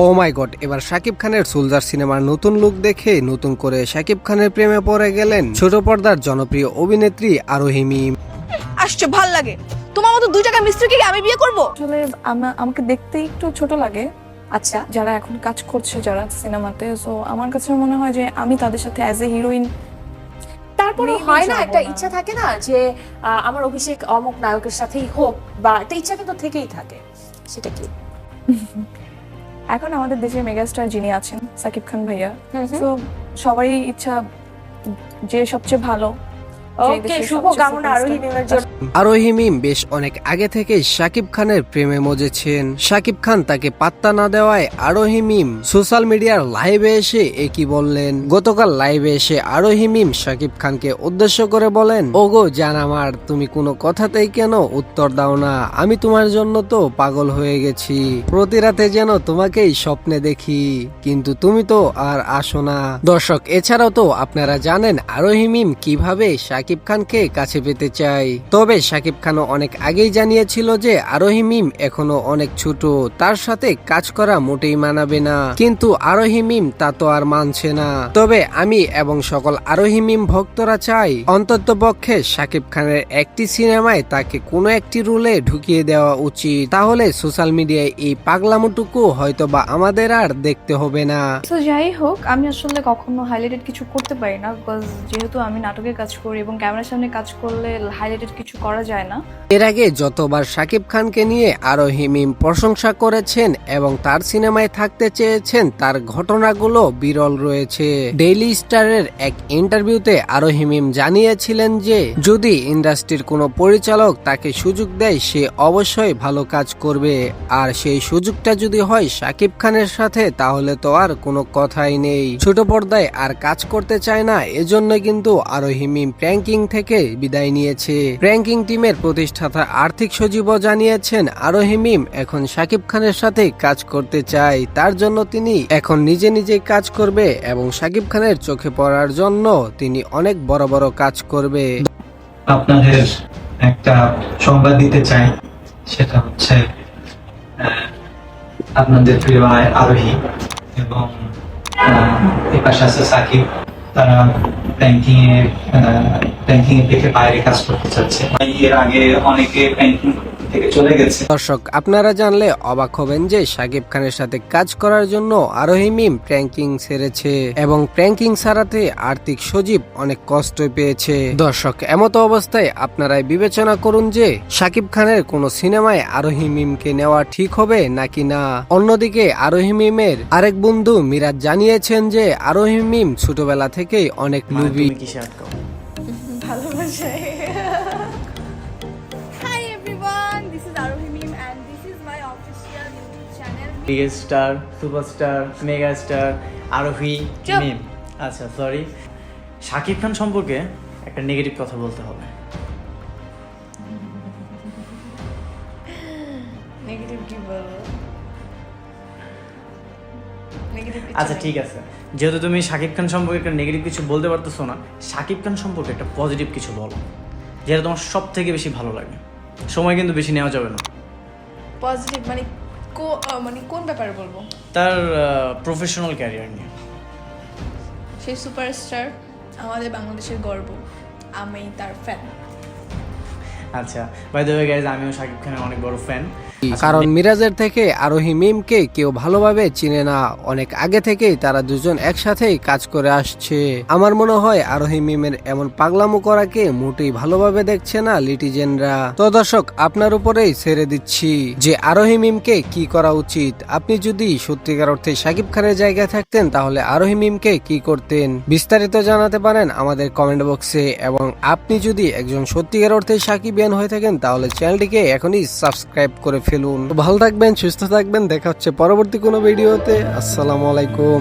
ও মাই god এবার শাকিব খানের soldier সিনেমার নতুন লুক দেখে নতুন করে শাকিব খানের প্রেমে পড়ে গেলেন ছোট পর্দার জনপ্রিয় অভিনেত্রী আরোহী মিম। আসছে ভালো লাগে। তোমার মতো দুই টাকা মিস্ত্রিকে আমি বিয়ে করব? আসলে আমা- আমাকে দেখতে একটু ছোট লাগে। আচ্ছা যারা এখন কাজ করছে যারা সিনেমাতে সো আমার কাছে মনে হয় যে আমি তাদের সাথে অ্যাজ এ হিরোইন তারপরে হয় না একটা ইচ্ছা থাকে না যে আমার অভিষেক অমুক নায়কের সাথেই হোক বা একটা ইচ্ছা কিন্তু থেকেই থাকে। সেটা কি? এখন আমাদের দেশের মেগাস্টার যিনি আছেন সাকিব খান ভাইয়া। তো সবারই ইচ্ছা যে সবচেয়ে ভালো ওকে দেশের শুভ সবচেয়ে কামনা আরোহী মিমের জন্য। আরোহী মিম বেশ অনেক আগে থেকেই শাকিব খানের প্রেমে মজেছেন। শাকিব খান তাকে পাত্তা না দেওয়ায় আরোহী মিম সোশ্যাল মিডিয়ার লাইভে এসে একই বললেন। গতকাল লাইভে এসে আরোহী মিম শাকিব খানকে উদ্দেশ্য করে বলেন ওগো জান আমার তুমি কোনো কথাতেই কেন উত্তর দাও না? আমি তোমার জন্য তো পাগল হয়ে গেছি। প্রতি রাতে যেন তোমাকেই স্বপ্নে দেখি। কিন্তু তুমি তো আর আসো না। দর্শক এছাড়াও তো আপনারা জানেন আরোহী মিম কীভাবে শাকিব খানকে কাছে পেতে চাই। তবে শাকিব খানও অনেক আগেই জানিয়েছিল যে আরোহী মিম এখনও অনেক ছোট, তার সাথে কাজ করা মোটেই মানাবে না। কিন্তু আরোহী মিম তা তো আর মানছে না। তবে আমি এবং সকল আরোহী মিম ভক্তরা চাই অন্তত পক্ষে শাকিব খানের একটি সিনেমায় তাকে কোনো একটি রুলে ঢুকিয়ে দেওয়া উচিত। তাহলে সোশ্যাল মিডিয়ায় এই পাগলামোটুকু হয়তো বা আমাদের আর দেখতে হবে না। যাই হোক, আমি আসলে কখনো হাইলাইটেড কিছু করতে পারি না যেহেতু আমি নাটকের কাজ করি এবং ক্যামেরার সামনে কাজ করলে হাইলাইটেড কিছু করা যায় না। এর আগে যতবার শাকিব খানকে নিয়ে আরও হিমিম প্রশংসা করেছেন এবং তার সিনেমায় থাকতে চেয়েছেন, তার ঘটনাগুলো বিরল রয়েছে। ডেইলি স্টারের এক ইন্টারভিউতে আরও হিমিম জানিয়েছিলেন যে, যদি ইন্ডাস্ট্রির কোনো পরিচালক তাকে সুযোগ দেয়, সে অবশ্যই ভালো কাজ করবে। আর সেই সুযোগটা যদি হয় শাকিব খানের সাথে, তাহলে তো আর কোনো কথাই নেই। ছোট পর্দায় আর কাজ করতে চায় না, এজন্য কিন্তু আরও হিমিম প্র্যাঙ্কিং থেকে বিদায় নিয়েছে। প্র্যাঙ্কিং টিমের প্রতিষ্ঠাতা আর্থিক সচিবও জানিয়েছেন আরও হিমিম এখন শাকিব খানের সাথে কাজ করতে চায়। তার জন্য তিনি এখন নিজে নিজেই কাজ করবে এবং শাকিব খানের চোখে পড়ার জন্য তিনি অনেক বড় বড় কাজ করবে। আপনাদের একটা সংবাদ দিতে চাই, সেটা হচ্ছে আপনাদের প্রিয় আরোহী এবং এই পাশে আছে সাকিব। তারা ব্যাংকিং এ ব্যাংকিং এর থেকে বাইরে কাজ করতে চাচ্ছে। এর আগে অনেকে ব্যাংকিং থেকে চলে গেছে। দর্শক আপনারা জানলে অবাক হবেন যে শাকিব খানের সাথে কাজ করার জন্য আরোহী মিম প্র্যাঙ্কিং সেরেছে এবং প্র্যাঙ্কিং সারাতে আর্থিক সজীব অনেক কষ্ট পেয়েছে। দর্শক এমতো অবস্থায় আপনারাই বিবেচনা করুন যে শাকিব খানের কোন সিনেমায় আরোহী মিমকে নেওয়া ঠিক হবে নাকি না। অন্যদিকে আরোহী মিমের আরেক বন্ধু মিরাজ জানিয়েছেন যে আরোহী মিম ছোটবেলা থেকেই অনেক লুবি ভালোবাসায়। Biggest star superstar mega star Arohi Mim আচ্ছা সরি শাকিব খান সম্পর্কে একটা নেগেটিভ কথা বলতে হবে। নেগেটিভ কি বলব আচ্ছা ঠিক আছে। যেহেতু তুমি শাকিব খান সম্পর্কে একটা নেগেটিভ কিছু বলতে পারতেছো না শাকিব খান সম্পর্কে একটা পজিটিভ কিছু বলো। যেটা তোমার সব থেকে বেশি ভালো লাগে। সময় কিন্তু বেশি নেওয়া যাবে না। পজিটিভ মানে মানে কোন ব্যাপারে বলব? তার প্রফেশনাল ক্যারিয়ার নিয়ে। সেই সুপারস্টার আমাদের বাংলাদেশের গর্ব আমি তার ফ্যান আচ্ছা বাই দ্য ওয়ে গাইজ আমিও শাকিব খানের অনেক বড় ফ্যান কারণ মিরাজের থেকে আরোহী মিমকে কেউ ভালোভাবে চিনে না অনেক আগে থেকেই তারা দুজন একসাথেই কাজ করে আসছে। আমার মনে হয় আরোহী মিমের এমন পাগলামো করাকে মোটেই ভালোভাবে দেখছে না লিটিজেনরা। তো দর্শক আপনার উপরেই ছেড়ে দিচ্ছি যে আরোহী মিমকে কি করা উচিত। আপনি যদি সত্যিকার অর্থে শাকিব খানের জায়গায় থাকতেন তাহলে আরোহী মিমকে কি করতেন? বিস্তারিত জানাতে পারেন আমাদের কমেন্ট বক্সে এবং আপনি যদি একজন সত্যিকার অর্থে সাকিবিয়ান হয়ে থাকেন, তাহলে চ্যানেলটিকে এখনই সাবস্ক্রাইব করে ফেলুন। ভালো থাকবেন, সুস্থ থাকবেন, দেখা হচ্ছে পরবর্তী কোনো ভিডিওতে। আসসালামু আলাইকুম।